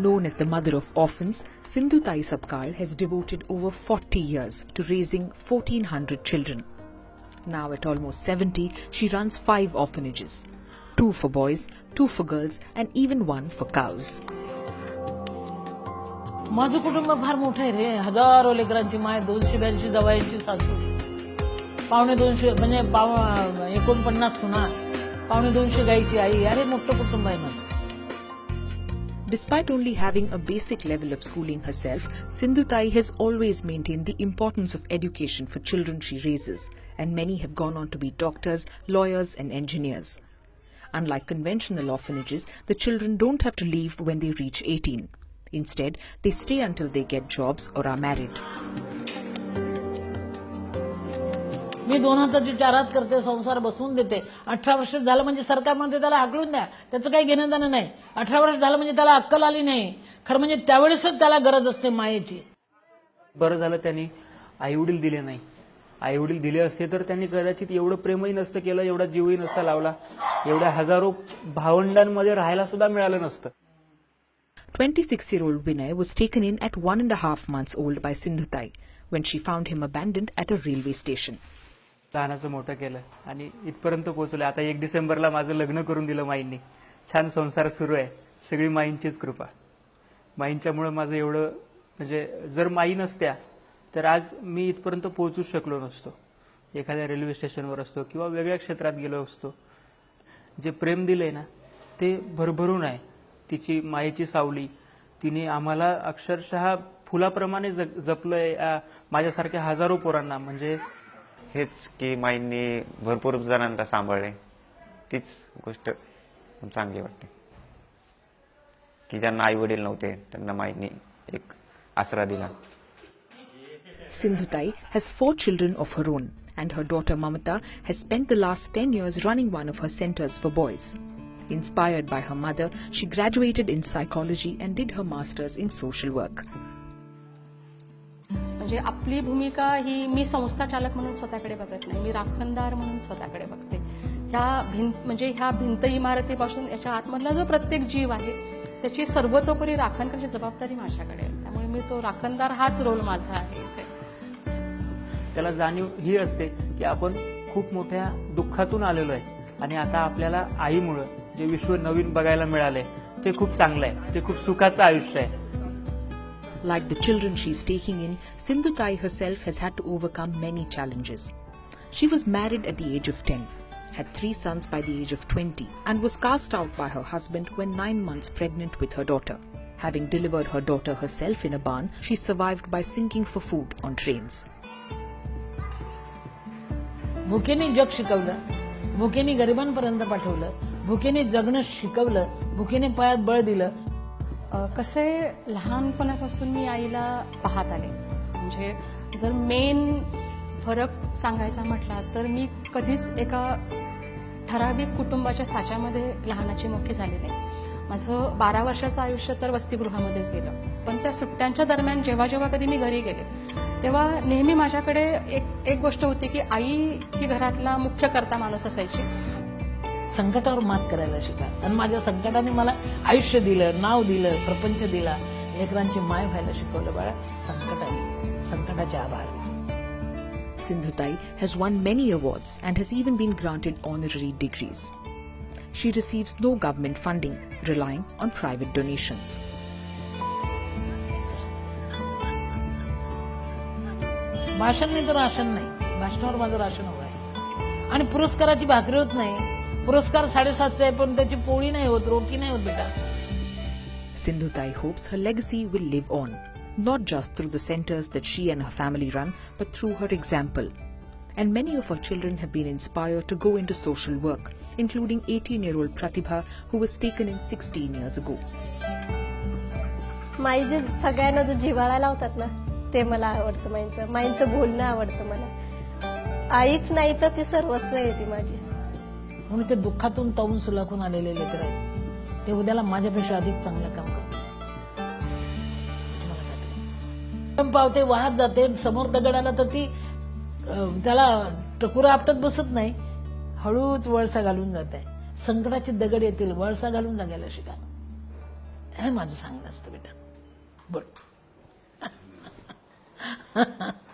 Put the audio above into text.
Known as the mother of orphans, Sindhu Tai Sabkal has devoted over 40 years to raising 1400 children. Now at almost 70, she runs five orphanages. Two for boys, two for girls and even one for cows. माझं कुटुंब फार मोठं आहे रे हजारो लेकरांची माय दोनशे ब्याऐंशी जवाईंची सासू पावणे दोनशे म्हणजे पाव एकोणपन्नास सुना पावणे दोनशे गाईची आई अरे मोठं कुटुंब आहे माझं Despite only having a basic level of schooling herself, Sindhu Tai has always maintained the importance of education for children she raises, and many have gone on to be doctors, lawyers, and engineers. Unlike conventional orphanages, the children don't have to leave when they reach 18. Instead, they stay until they get jobs or are married. मी दोन हाताची चार हात करते संसार बसवून देते. अठरा वर्ष झालं म्हणजे सरकार म्हणते त्याला हाकलून द्या. त्याचं काही घेणं देणं नाही. अठरा वर्ष झालं म्हणजे त्याला अक्कल आली नाही. खरं म्हणजे त्यावेळेसच त्याला गरज असते मायेची. बरं झालं त्यांनी आईवडील दिले नाही. आईवडील दिले असते तर त्यांनी कदाचित एवढं प्रेमही नसतं केलं एवढा जीवही नसता लावला. एवढ्या हजारो भावंडांमध्ये राहायला सुद्धा मिळालं नसतं. 26 year old Vinay was taken in at one and a half months old by Sindhu Tai when she found him abandoned at a railway station. लहानाचं मोठं केलं आणि इथपर्यंत पोहोचलं आता एक डिसेंबरला माझं लग्न करून दिलं माईंनी. छान संसार सुरू आहे. सगळी माईंचीच कृपा. माईंच्यामुळं माझं एवढं म्हणजे जर माई नसत्या तर आज मी इथपर्यंत पोहोचूच शकलो नसतो. एखाद्या रेल्वे स्टेशनवर असतो किंवा वेगळ्या क्षेत्रात गेलो असतो. जे प्रेम दिलं आहे ना ते भरभरून आहे. तिची मायेची सावली तिने आम्हाला अक्षरशः फुलाप्रमाणे जग जपलं आहे माझ्यासारख्या हजारो पोरांना म्हणजे हेच की माईंनी भरपूर जणांना सांभाळले तीच गोष्ट खूप चांगली वाटते की ज्यांना आई वडील नव्हते त्यांना माईंनी एक आसरा दिला Sindhu Tai has four children of her own, and her daughter Mamata has spent the last 10 years running one of her centers for boys. Inspired by her mother, she graduated in psychology and did her master's in social work. म्हणजे आपली भूमिका ही मी संस्था चालक म्हणून स्वतःकडे बघत नाही मी राखणदार म्हणून स्वतःकडे बघते. ह्या भिंत म्हणजे ह्या भिंत इमारतीपासून याच्या आतमधला जो प्रत्येक जीव आहे त्याची सर्वतोपरी राखण करण्याची जबाबदारी माझ्याकडे आहे. त्यामुळे मी तो राखणदार हाच रोल माझा आहे त्याला जाणीव ही असते की आपण खूप मोठ्या दुःखातून आलेलो आहे आणि आता आपल्याला आईमुळं जे विश्व नवीन बघायला मिळालंय ते खूप चांगलं आहे ते खूप सुखाचं आयुष्य आहे. Like the children she's taking in, Sindhu Tai herself has had to overcome many challenges. She was married at the age of 10, had three sons by the age of 20, and was cast out by her husband when nine months pregnant with her daughter. Having delivered her daughter herself in a barn, she survived by sinking for food on trains. भुकेने जग शिकवलं भुकेने गरिबांपर्यंत पाठवलं भुकेने जगणं शिकवलं भुकेने पायात बळ दिलं अ, कसे लहानपणापासून मी आईला पाहत आले. म्हणजे जर मेन फरक सांगायचा म्हटला तर मी कधीच एका ठराविक कुटुंबाच्या साच्यामध्ये लहानाची मोठी झाली नाही. माझं बारा वर्षाचं आयुष्य तर वसतिगृहामध्येच गेलं. पण त्या सुट्ट्यांच्या दरम्यान जेव्हा जेव्हा कधी मी घरी गेले तेव्हा नेहमी माझ्याकडे एक एक गोष्ट होती की आई ही घरातला मुख्य करता माणूस असायची. संकटावर मात करायला शिका आणि माझ्या संकटाने मला आयुष्य दिलं नाव दिलं प्रपंच दिला लेकरांची माय व्हायला शिकवलं बाळा संकटाने संकटाचे आभार Sindhu Tai has won many awards and has even been granted honorary degrees. She receives no government funding, relying on private donations. भाषण नाही तर राशन नाही भाषणावर माझं राशन हवं आहे आणि पुरस्काराची भाकरी होत नाही पुरस्कार साडेसातशे आहे पण त्याची पोळी नाही होत रोटी नाही होत बेटा Sindhu Tai hopes her legacy will live on, not just through the centers that she and her family run, but through her example. And many of her children have been inspired to go into social work, including 18 year old Pratibha, who was taken in 16 years ago. माई जे सगळ्यांना जो जिव्हाळा लावतात ना ते मला आवडतं माईंचं माईंचं बोलणं आवडतं मला आईच नाही तर ती सर्वस्व आहे ती माझी म्हणून ते दुःखातून तवून सुलाखून आलेले लेकर आहेत. ते उद्याला माझ्यापेक्षा अधिक चांगलं काम करतात पावते वाहत जाते. समोर दगड आला तर ती त्याला टकुरा आपटत बसत नाही. हळूच वळसा घालून जात आहे. संकटाचे दगड येतील वळसा घालून जागायला शिका. हे माझं सांगणं असतं बेटा. बर